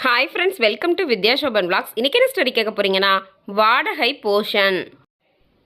Hi friends welcome to Vidya Shoban vlogs. இன்னைக்கு என்ன study கேட்க போகிறீங்கன்னா வாடகை போஷன்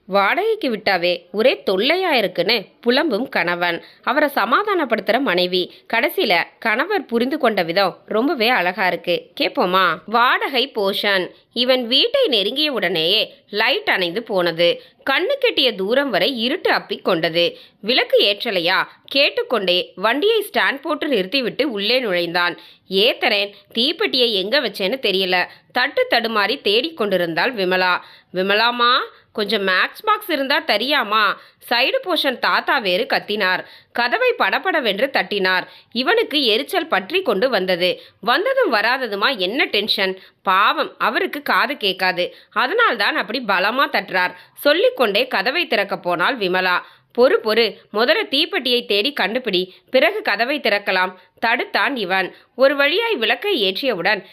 வாடகைக்கு விட்டாவே ஒரே தொல்லையாக இருக்குன்னு புலம்பும் கணவன். அவரை சமாதானப்படுத்துற மனைவி. கடைசியில கணவர் புரிந்து கொண்ட விதம் ரொம்பவே அழகா இருக்கு. கேட்போமா வாடகை போஷன் இவன் வீட்டை நெருங்கிய உடனேயே லைட் அணைந்து போனது. கண்ணு கெட்டிய தூரம் வரை இருட்டு அப்பி கொண்டது. விளக்கு ஏற்றலையா? கேட்டுக்கொண்டே வண்டியை ஸ்டாண்ட் போட்டு நிறுத்திவிட்டு உள்ளே நுழைந்தான். ஏத்தரேன் தீப்பெட்டியை எங்க வச்சேன்னு தெரியல. தட்டு தடுமாறி தேடிக்கொண்டிருந்தாள் விமலா. விமலாமா? கொஞ்சம் மேக்ஸ் பாக்ஸ் இருந்தா தெரியாமா? சைடு போர்ஷன் தாத்தா வேறு கத்தினார். கதவை படபடவென்று தட்டினார். இவனுக்கு எரிச்சல் பற்றி கொண்டு வந்தது. வந்ததும் வராததுமா என்ன டென்ஷன்? பாவம் அவருக்கு காது கேட்காது. அதனால்தான் அப்படி பலமா தட்டுறார். சொல்லிக்கொண்டே கதவை திறக்க போனால் விமலா. பொறு பொறு முதல தீப்பெட்டியை தேடி கண்டுபிடி. பிறகு கதவை திறக்கலாம். தடுத்தான் இவன். ஒரு வழியாய் விளக்கை ஏற்றியவுடன்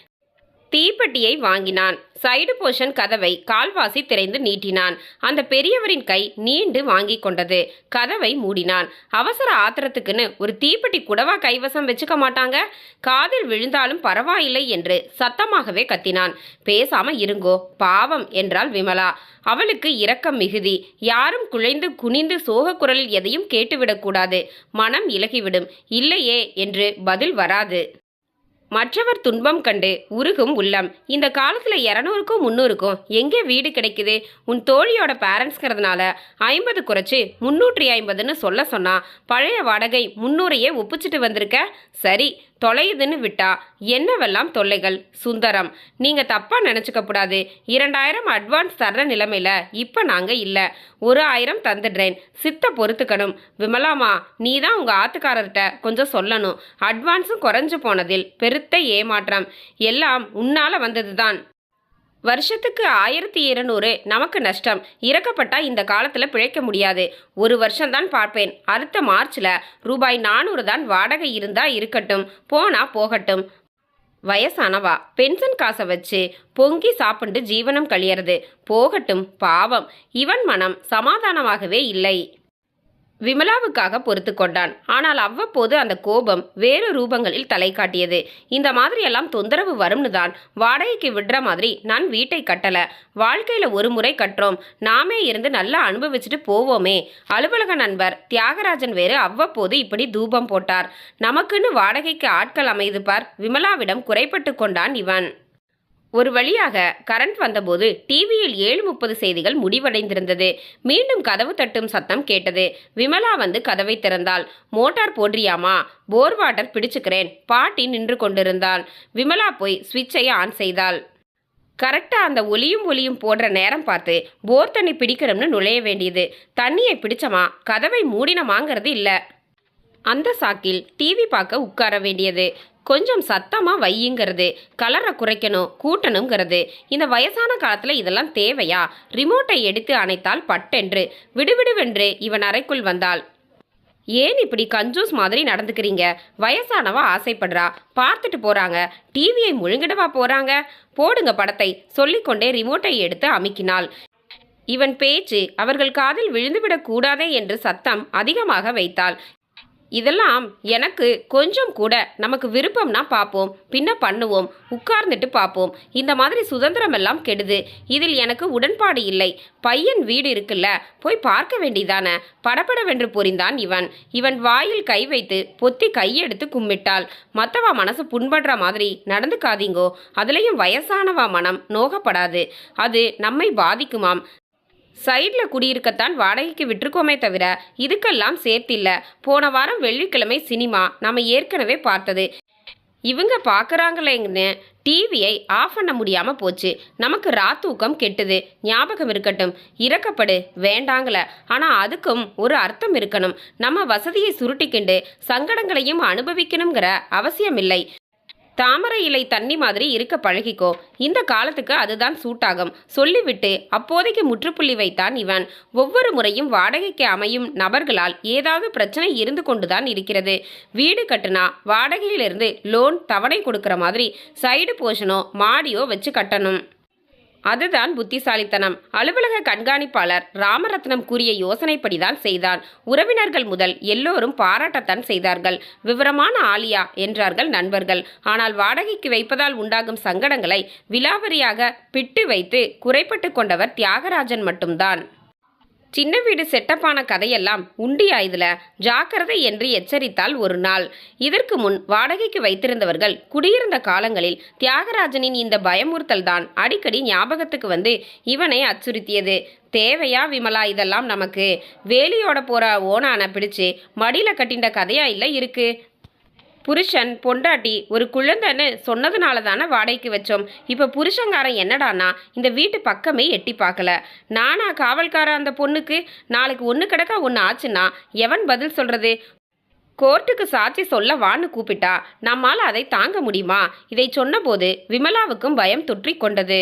தீப்பெட்டியை வாங்கினான். சைடு போர்ஷன் கதவை கால்வாசி திரைந்து நீட்டினான். அந்த பெரியவரின் கை நீண்டு வாங்கி கொண்டது. கதவை மூடினான். அவசர ஆத்திரத்துக்குன்னு ஒரு தீப்பெட்டி கூடவா கைவசம் வச்சுக்க மாட்டாங்க? காதில் விழுந்தாலும் பரவாயில்லை என்று சத்தமாகவே கத்தினான். பேசாம இருங்கோ பாவம் என்றாள் விமலா. அவளுக்கு இரக்கம் மிகுதி. யாரும் குழைந்து குனிந்து சோக குரலில் எதையும் கேட்டுவிடக்கூடாது மனம் இலகிவிடும். இல்லையே என்று பதில் வராது. மற்றவர் துன்பம் கண்டு உருகும் உள்ளம். இந்த காலத்தில் இரநூறுக்கும் முந்நூறுக்கும் எங்கே வீடு கிடைக்குது? உன் தோழியோட பேரண்ட்ஸ்ங்கிறதுனால ஐம்பது குறைச்சி முந்நூற்றி ஐம்பதுன்னு சொல்ல சொன்னா பழைய வாடகை முந்நூறையே ஒப்பிச்சிட்டு வந்திருக்க? சரி தொலையுதுன்னு விட்டா என்னவெல்லாம் தொல்லைகள்? சுந்தரம் நீங்கள் தப்பாக நினச்சிக்க கூடாது. இரண்டாயிரம் அட்வான்ஸ் தர்ற நிலைமையில் இப்போ நாங்கள் இல்லை. ஒரு ஆயிரம் தந்துடுறேன். சித்த பொறுத்துக்கணும். விமலாமா நீ தான் உங்கள் ஆத்துக்காரர்கிட்ட கொஞ்சம் சொல்லணும். அட்வான்ஸும் குறைஞ்சு போனதில் பெருத்த ஏமாற்றம். எல்லாம் உன்னால் வந்தது தான் வருஷத்துக்கு ஆயிரத்தி இருநூறு நமக்கு நஷ்டம். இறக்கப்பட்டா இந்த காலத்தில் பிழைக்க முடியாது. ஒரு வருஷம்தான் பார்ப்பேன். அடுத்த மார்ச்சில் ரூபாய் நானூறு தான் வாடகை இருந்தா இருக்கட்டும். போனா போகட்டும். வயசானவா? பென்ஷன் காசை வச்சு பொங்கி சாப்பிட்டு ஜீவனம் கழியறது. போகட்டும் பாவம். இவன் மனம் சமாதானமாகவே இல்லை. விமலாவுக்காக பொறுத்து கொண்டான். ஆனால் அவ்வப்போது அந்த கோபம் வேறு ரூபங்களில் தலை காட்டியது. இந்த மாதிரியெல்லாம் தொந்தரவு வரும்னு தான் வாடகைக்கு விடுற மாதிரி நான் வீட்டை கட்டல. வாழ்க்கையில ஒரு முறை கட்டுறோம். நாமே இருந்து நல்லா அனுபவிச்சுட்டு போவோமே. அலுவலக நண்பர் தியாகராஜன் வேறு அவ்வப்போது இப்படி தூபம் போட்டார். நமக்குன்னு வாடகைக்கு ஆட்கள் அமைது பார். விமலாவிடம் குறைப்பட்டு கொண்டான் இவன். ஒரு வழியாக கரண்ட் வந்தபோது டிவியில் ஏழு முப்பது செய்திகள் முடிவடைந்திருந்தது. மீண்டும் கதவு தட்டும் சத்தம் கேட்டது. விமலா வந்து கதவை திறந்தாள். மோட்டார் போடுறியாமா போர் வாட்டர் பிடிச்சுக்கிறேன். பாட்டி நின்று கொண்டிருந்தாள். விமலா போய் சுவிட்சை ஆன் செய்தாள். கரெக்டாக அந்த ஒலியும் ஒலியும் போடுற நேரம் பார்த்து போர் தண்ணி பிடிக்கணும்னு நுழைய வேண்டியது. தண்ணியை பிடிச்சமா? கதவை மூடினமாங்கிறது இல்லை. அந்த சாக்கில் டிவி பார்க்க உட்கார வேண்டியது. கொஞ்சம் சத்தமாக வையுங்கிறது கலரை குறைக்கணும் கூட்டணுங்கிறது இந்த வயசான காலத்தில் இதெல்லாம் தேவையா? ரிமோட்டை எடுத்து அணைத்தால் பட்டென்று விடுவிடுவென்று இவன் அறைக்குள் வந்தாள். ஏன் இப்படி கஞ்சூஸ் மாதிரி நடந்துக்கிறீங்க? வயசானவ ஆசைப்படுறா. பார்த்துட்டு போறாங்க. டிவியை முழுங்கிடவா போறாங்க? போடுங்க படத்தை சொல்லிக்கொண்டே ரிமோட்டை எடுத்து அமுக்கினாள். இவன் பேச்சு அவர்கள் காதில் விழுந்துவிடக் கூடாதே என்று சத்தம் அதிகமாக வைத்தாள். இதெல்லாம் எனக்கு கொஞ்சம் கூட நமக்கு விருப்பம்னா பார்ப்போம் பின்ன பண்ணுவோம் உட்கார்ந்துட்டு பார்ப்போம் இந்த மாதிரி சுதந்திரம் எல்லாம் கெடுது. இதில் எனக்கு உடன்பாடு இல்லை. பையன் வீடு இருக்குல்ல போய் பார்க்க வேண்டிதானே? படபடவென்று புரிந்தான் இவன். இவன் வாயில் கை வைத்து பொத்தி கையெடுத்து கும்பிட்டாள் மற்றவா மனசு புண்படுற மாதிரி நடந்துக்காதீங்கோ. அதுலேயும் வயசானவா மனம் நோகப்படாது. அது நம்மை பாதிக்குமாம். சைடில் குடியிருக்கத்தான் வாடகைக்கு விட்டுருக்கோமே தவிர இதுக்கெல்லாம் சேர்த்தில்ல. போன வாரம் வெள்ளிக்கிழமை சினிமா நம்ம ஏற்கனவே பார்த்தது. இவங்க பார்க்குறாங்களேங்கன்னு டிவியை ஆஃப் பண்ண முடியாமல் போச்சு. நமக்கு ராத்தூக்கம் கெட்டுது. ஞாபகம் இருக்கட்டும். இறக்கப்படு. வேண்டாங்கள. ஆனால் அதுக்கும் ஒரு அர்த்தம் இருக்கணும். நம்ம வசதியை சுருட்டிக்கிண்டு சங்கடங்களையும் அனுபவிக்கணுங்கிற அவசியமில்லை. தாமரை இலை தண்ணி மாதிரி இருக்க பழகிக்கோ. இந்த காலத்துக்கு அதுதான் சூட்டாகும். சொல்லிவிட்டு அப்போதைக்கு முற்றுப்புள்ளி வைத்தான் இவன். ஒவ்வொரு முறையும் வாடகைக்கு அமையும் நபர்களால் ஏதாவது பிரச்சனை இருந்து கொண்டுதான் இருக்கிறது. வீடு கட்டுனா வாடகையிலிருந்து லோன் தவணை கொடுக்குற மாதிரி சைடு போர்ஷனோ மாடியோ வச்சு கட்டணும். அதுதான் புத்திசாலித்தனம். அலுவலக கண்காணிப்பாளர் ராமரத்னம் கூறிய யோசனைப்படிதான் செய்தான். உறவினர்கள் முதல் எல்லோரும் பாராட்டத்தான் செய்தார்கள். விவரமான ஆலியா என்றார்கள் நண்பர்கள். ஆனால் வாடகைக்கு வைப்பதால் உண்டாகும் சங்கடங்களை விலாவரியாக பிட்டு வைத்து குறைப்பட்டு கொண்டவர் தியாகராஜன் மட்டும்தான். சின்ன வீடு செட்டப்பான கதையெல்லாம் உண்டியா இதில் ஜாக்கிரதை என்று எச்சரித்தால் ஒரு நாள். இதற்கு முன் வாடகைக்கு வைத்திருந்தவர்கள் குடியிருந்த காலங்களில் தியாகராஜனின் இந்த பயமுறுத்தல் தான் அடிக்கடி ஞாபகத்துக்கு வந்து இவனை அச்சுறுத்தியது. தேவையா விமலா இதெல்லாம் நமக்கு? வேலியோட போற ஓனான பிடிச்சு மடியில கட்டின்ற கதையா இல்லை இருக்கு? புருஷன் பொண்டாட்டி ஒரு குழந்தைன்னு சொன்னதுனால தானே வாடகைக்கு வச்சோம். இப்போ புருஷங்காரன் என்னடானா இந்த வீட்டு பக்கமே எட்டி பார்க்கல. நானா காவல்கார அந்த பொண்ணுக்கு? நாளைக்கு ஒன்று கிடக்கா ஒன்று ஆச்சுன்னா எவன் பதில் சொல்கிறது கோர்ட்டுக்கு சாட்சி சொல்ல வான்னு கூப்பிட்டா நம்மால் அதை தாங்க முடியுமா? இதை சொன்னபோது விமலாவுக்கும் பயம் தொற்றி கொண்டது.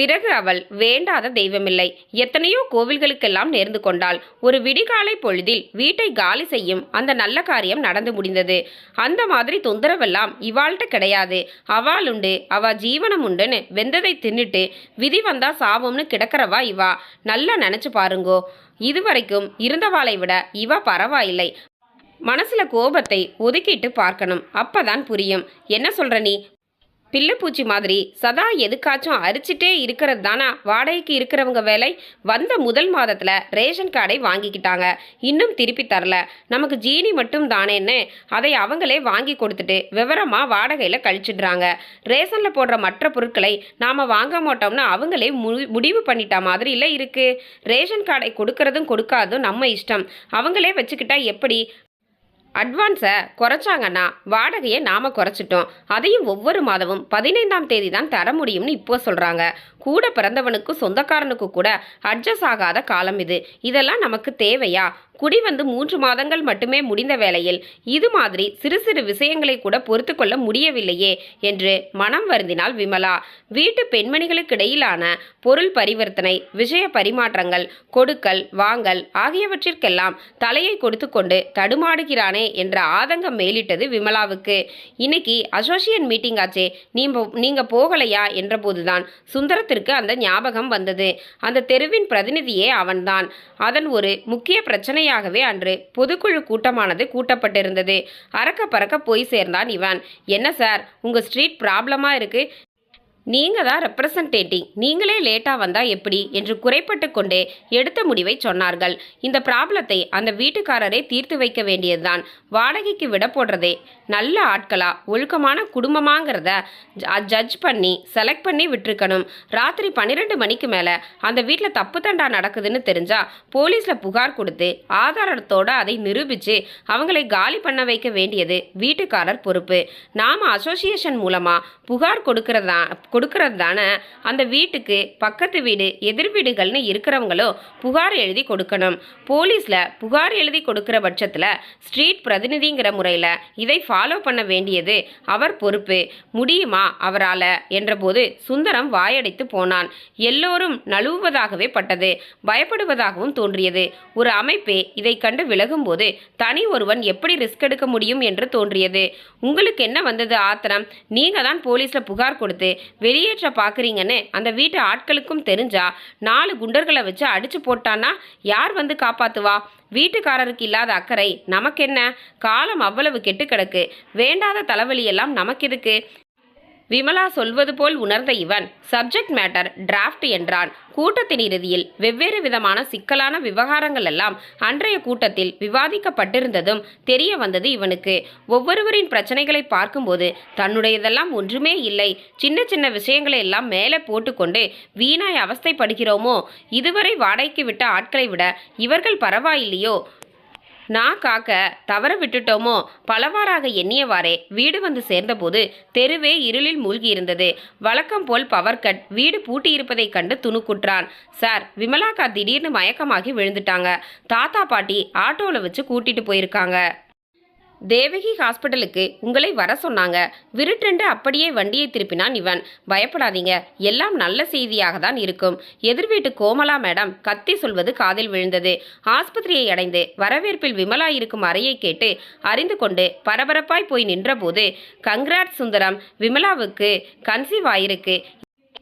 பிறகு அவள் வேண்டாத தெய்வமில்லை. எத்தனையோ கோவில்களுக்கெல்லாம் நேர்ந்து கொண்டாள். ஒரு விடிகாலை பொழுதில் வீட்டை காலி செய்யும் அந்த நல்ல காரியம் நடந்து முடிந்தது. அந்த மாதிரி தொந்தரவெல்லாம் இவாள்கிட்ட கிடையாது. அவள் உண்டு அவ ஜீவனம் உண்டுன்னு வெந்ததை தின்னுட்டு விதி வந்தா சாவும்னு கிடக்கிறவா இவா. நல்லா நினைச்சு பாருங்கோ. இதுவரைக்கும் இருந்தவாளை விட இவ பரவாயில்லை. மனசுல கோபத்தை ஒதுக்கிட்டு பார்க்கணும். அப்பதான் புரியும். என்ன சொல்ற நீ? பிள்ளைப்பூச்சி மாதிரி சதா எதுக்காச்சும் அரிச்சிட்டே இருக்கிறது தானா? வாடகைக்கு இருக்கிறவங்க வேலை வந்த முதல் மாதத்தில் ரேஷன் கார்டை வாங்கிக்கிட்டாங்க. இன்னும் திருப்பி தரல. நமக்கு ஜீனி மட்டும் தானேன்னு அதை அவங்களே வாங்கி கொடுத்துட்டு விவரமாக வாடகையில் கழிச்சிடுறாங்க. ரேஷனில் போடுற மற்ற பொருட்களை நாம் வாங்க மாட்டோம்னு அவங்களே மு- முடிவு பண்ணிட்டா மாதிரி இல்லை இருக்குது ரேஷன் கார்டை கொடுக்கறதும் கொடுக்காதும் நம்ம இஷ்டம். அவங்களே வச்சுக்கிட்டா எப்படி? அட்வான்ஸை குறைச்சாங்கன்னா வாடகையை நாம் குறைச்சிட்டோம். அதையும் ஒவ்வொரு மாதமும் பதினைந்தாம் தேதி தான் தர முடியும்னு இப்போ சொல்கிறாங்க கூட பிறந்தவனுக்கு சொந்தக்காரனுக்கு கூட அட்ஜஸ்ட் ஆகாத காலம் இது. இதெல்லாம் நமக்கு தேவையா? குடி வந்து மூன்று மாதங்கள் மட்டுமே முடிந்த வேளையில் இது மாதிரி சிறு சிறு விஷயங்களை கூட பொறுத்து கொள்ள முடியவில்லையே என்று மனம் வருந்தினாள் விமலா. வீட்டு பெண்மணிகளுக்கிடையிலான பொருள் பரிவர்த்தனை விஷய பரிமாற்றங்கள் கொடுக்கல் வாங்கல் ஆகியவற்றிற்கெல்லாம் தலையை கொடுத்து கொண்டு தடுமாடுகிறானே என்ற ஆதங்கம் மேலிட்டது விமலாவுக்கு. இன்னைக்கு அசோசியன் மீட்டிங் ஆச்சே நீங்க நீங்க போகலையா என்றபோதுதான் சுந்தரத்திற்கு அந்த ஞாபகம் வந்தது. அந்த தெருவின் பிரதிநிதியே அவன்தான். அதன் ஒரு முக்கிய உண்மையாகவே அன்று பொதுக்குழு கூட்டமானது கூட்டப்பட்டிருந்தது. அறக்க பறக்க போய் சேர்ந்தான் இவன். என்ன சார் உங்க ஸ்ட்ரீட் ப்ராப்ளமா இருக்கு? நீங்கள் தான் ரெப்ரசன்டேட்டிங் நீங்களே லேட்டாக வந்தால் எப்படி? என்று குறைப்பட்டு கொண்டே எடுத்த முடிவை சொன்னார்கள். இந்த ப்ராப்ளத்தை அந்த வீட்டுக்காரரே தீர்த்து வைக்க வேண்டியதுதான். வாடகைக்கு விட போடுறதே. நல்ல ஆட்களா? ஒழுக்கமான குடும்பமாங்கிறத ஜட்ஜ் பண்ணி செலக்ட் பண்ணி விட்டுருக்கணும். ராத்திரி பன்னிரெண்டு மணிக்கு மேலே அந்த வீட்டில் தப்பு தண்டா நடக்குதுன்னு தெரிஞ்சால் போலீஸில் புகார் கொடுத்து ஆதாரத்தோட அதை நிரூபித்து அவங்களை காலி பண்ண வைக்க வேண்டியது வீட்டுக்காரர் பொறுப்பு. நாம் அசோசியேஷன் மூலமாக புகார் கொடுக்கறதா கொடுக்கறது தானே அந்த வீட்டுக்கு பக்கத்து வீடு எதிர் வீடுகள்னு இருக்கிறவங்களோ புகார் எழுதி கொடுக்கணும். போலீஸில் புகார் எழுதி கொடுக்குற பட்சத்தில் ஸ்ட்ரீட் பிரதிநிதிங்கிற முறையில் இதை ஃபாலோ பண்ண வேண்டியது அவர் பொறுப்பு. முடியுமா அவரால்? என்றபோது சுந்தரம் வாயடைத்து போனான். எல்லோரும் நழுவுவதாகவே பட்டது. பயப்படுவதாகவும் தோன்றியது. ஒரு அமைப்பே இதை கண்டு விலகும்போது தனி ஒருவன் எப்படி ரிஸ்க் எடுக்க முடியும் என்று தோன்றியது. உங்களுக்கு என்ன வந்தது ஆத்திரம்? நீங்கள் தான் போலீஸில் புகார் கொடுத்து வெளியேற்ற பார்க்குறீங்கன்னு அந்த வீட்டு ஆட்களுக்கும் தெரிஞ்சா நாலு குண்டர்களை வச்சு அடிச்சு போட்டான்னா யார் வந்து காப்பாத்துவா? வீட்டுக்காரருக்கு இல்லாத அக்கறை நமக்கென்ன? காலம் அவ்வளவு கெட்டு கிடக்கு. வேண்டாத தலைவலியெல்லாம் நமக்கு எதுக்கு? விமலா சொல்வது போல் உணர்ந்த இவன் சப்ஜெக்ட் மேட்டர் டிராஃப்ட் என்றான். கூட்டத்தின் இறுதியில் வெவ்வேறு விதமான சிக்கலான விவகாரங்கள் எல்லாம் அன்றைய கூட்டத்தில் விவாதிக்கப்பட்டிருந்ததும் தெரிய வந்தது இவனுக்கு. ஒவ்வொருவரின் பிரச்சனைகளை பார்க்கும்போது தன்னுடையதெல்லாம் ஒன்றுமே இல்லை. சின்ன சின்ன விஷயங்களை எல்லாம் மேலே போட்டுக்கொண்டு வீணாய் அவஸ்தைப்படுகிறோமோ? இதுவரை வாடகைக்கு விட்ட ஆட்களை விட இவர்கள் பரவாயில்லையோ? நான் காக்க தவற விட்டுட்டோமோ? பலவாறாக எண்ணியவாறே வீடு வந்து சேர்ந்தபோது தெருவே இருளில் மூழ்கியிருந்தது. வழக்கம் போல் பவர் கட் வீடு பூட்டியிருப்பதைக் கண்டு துணுக்குற்றான். சார் விமலாக்கா திடீர்னு மயக்கமாகி விழுந்துட்டாங்க. தாத்தா பாட்டி ஆட்டோவில் வச்சு கூட்டிட்டு போயிருக்காங்க. தேவகி ஹாஸ்பிட்டலுக்கு உங்களை வர சொன்னாங்க. விருட்டென்று அப்படியே வண்டியை திருப்பினான் இவன். பயப்படாதீங்க. எல்லாம் நல்ல செய்தியாக தான் இருக்கும். எதிர் வீட்டு கோமலா மேடம் கத்தி சொல்வது காதில் விழுந்தது. ஆஸ்பத்திரியை அடைந்து வரவேற்பில் விமலா இருக்கும் அறையை கேட்டு அறிந்து கொண்டு பரபரப்பாய் போய் நின்றபோது கங்க்ராட் சுந்தரம் விமலாவுக்கு கன்சீவ் ஆயிருக்கு.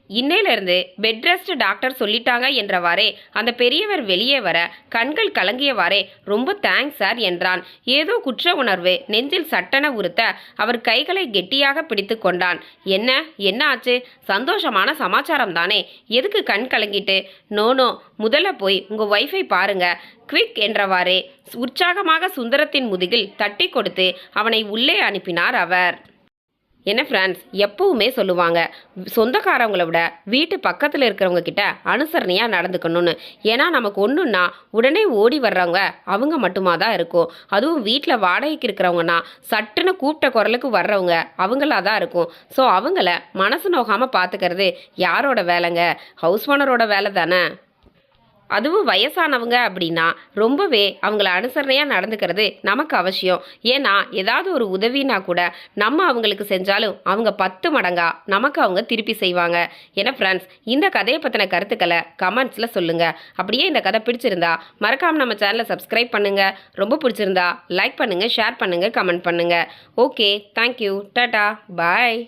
இன்னையிலிருந்து பெட் ரெஸ்ட் டாக்டர் சொல்லிட்டாங்க என்றவாறே அந்த பெரியவர் வெளியே வர கண்கள் கலங்கியவாறே ரொம்ப தேங்க்ஸ் சார் என்றான். ஏதோ குற்ற உணர்வு நெஞ்சில் சட்டென உறுத்த அவர் கைகளை கெட்டியாக பிடித்து கொண்டான். என்ன என்ன ஆச்சு? சந்தோஷமான சமாச்சாரம் தானே? எதுக்கு கண் கலங்கிட்டு? நோனோ முதல்ல போய் உங்க ஒய்ஃபை பாருங்க. குவிக் என்றவாறே உற்சாகமாக சுந்தரத்தின் முதுகில் தட்டி கொடுத்து அவனை உள்ளே அனுப்பினார் அவர். என்ன ஃப்ரெண்ட்ஸ் எப்பவுமே சொல்லுவாங்க. சொந்தக்காரவங்கள விட வீட்டு பக்கத்தில் இருக்கிறவங்க கிட்ட அனுசரணையாக நடந்துக்கணும்னு. ஏன்னா நமக்கு ஒன்றுன்னா உடனே ஓடி வர்றவங்க அவங்க மட்டுமா தான் இருக்கும். அதுவும் வீட்டில் வாடகைக்கு இருக்கிறவங்கன்னா சட்டுன்னு கூப்பிட்ட குரலுக்கு வர்றவங்க அவங்களா தான் இருக்கும். ஸோ அவங்கள மனசு நோகாமல் பார்த்துக்கிறது யாரோட வேலைங்க? ஹவுஸ் ஓனரோட வேலை தானே? அதுவும் வயசானவங்க அப்படின்னா ரொம்பவே அவங்கள அனுசரணையாக நடந்துக்கிறது நமக்கு அவசியம். ஏன்னா ஏதாவது ஒரு உதவினா கூட நம்ம அவங்களுக்கு செஞ்சாலும் அவங்க பத்து மடங்கா நமக்கு அவங்க திருப்பி செய்வாங்க. ஏன்னா ஃப்ரெண்ட்ஸ் இந்த கதையை பற்றின கருத்துக்களை கமெண்ட்ஸில் சொல்லுங்கள் அப்படியே இந்த கதை பிடிச்சிருந்தா மறக்காமல் நம்ம சேனலை சப்ஸ்கிரைப் பண்ணுங்கள் ரொம்ப பிடிச்சிருந்தா லைக் பண்ணுங்கள் ஷேர் பண்ணுங்கள் கமெண்ட் பண்ணுங்கள் ஓகே தேங்க்யூ டாட்டா பாய்